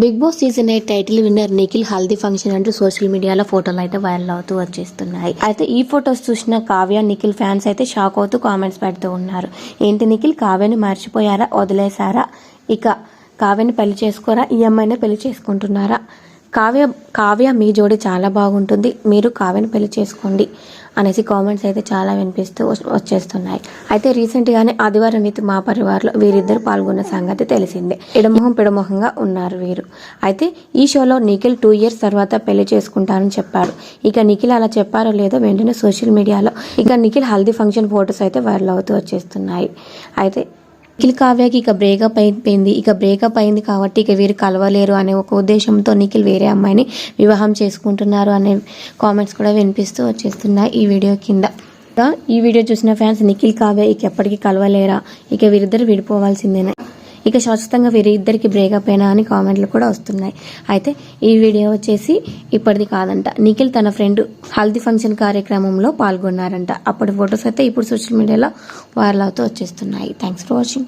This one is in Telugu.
Bigg Boss season eight title winner Nikhil haldi function అంటూ సోషల్ మీడియాలో ఫోటోలు అయితే వైరల్ అవుతూ వచ్చేస్తున్నాయి. అయితే ఈ ఫొటోస్ చూసిన కావ్య నిఖిల్ ఫ్యాన్స్ అయితే షాక్ అవుతూ కామెంట్స్ పెడుతూ ఉన్నారు. ఏంటి నిఖిల్ కావ్యని మర్చిపోయారా? వదిలేశారా? ఇక కావ్యని పెళ్ళి చేసుకోరా? ఈ అమ్మాయిని పెళ్ళి చేసుకుంటున్నారా? కావ్య కావ్య మీ జోడి చాలా బాగుంటుంది. మీరు కావ్యను పెళ్ళి చేసుకోండి అనేసి కామెంట్స్ అయితే చాలా వినిపిస్తూ వచ్చేస్తున్నాయి. అయితే రీసెంట్గానే ఆదివారం విత్ మా పరివార్లో వీరిద్దరు పాల్గొన్న సంగతి తెలిసిందే. ఇడమొహం పిడమొహంగా ఉన్నారు వీరు. అయితే ఈ షోలో నిఖిల్ టూ ఇయర్స్ తర్వాత పెళ్ళి చేసుకుంటానని చెప్పాడు. ఇక నిఖిల్ అలా చెప్పారో లేదో వెంటనే సోషల్ మీడియాలో ఇక నిఖిల్ హల్దీ ఫంక్షన్ ఫొటోస్ అయితే వైరల్ అవుతూ వచ్చేస్తున్నాయి. అయితే నిఖిల్ కావ్యకి ఇక బ్రేకప్ అయిపోయింది. ఇక బ్రేకప్ అయింది కాబట్టి ఇక వీరు కలవలేరు అనే ఒక ఉద్దేశంతో నిఖిల్ వేరే అమ్మాయిని వివాహం చేసుకుంటున్నారు అనే కామెంట్స్ కూడా వినిపిస్తూ వచ్చేస్తున్నాయి ఈ వీడియో కింద. ఈ వీడియో చూసిన ఫ్యాన్స్ నిఖిల్ కావ్య ఇక ఎప్పటికీ కలవలేరా? ఇక వీరిద్దరు విడిపోవాల్సిందేనా? ఇక శాశ్వతంగా వీరిద్దరికి బ్రేకప్ అయినా అని కామెంట్లు కూడా వస్తున్నాయి. అయితే ఈ వీడియో వచ్చేసి ఇప్పటిది కాదంట. నిఖిల్ తన ఫ్రెండ్ హల్దీ ఫంక్షన్ కార్యక్రమంలో పాల్గొన్నారంట. అప్పటి ఫొటోస్ అయితే ఇప్పుడు సోషల్ మీడియాలో వైరల్ అవుతూ వచ్చేస్తున్నాయి. Thanks for watching.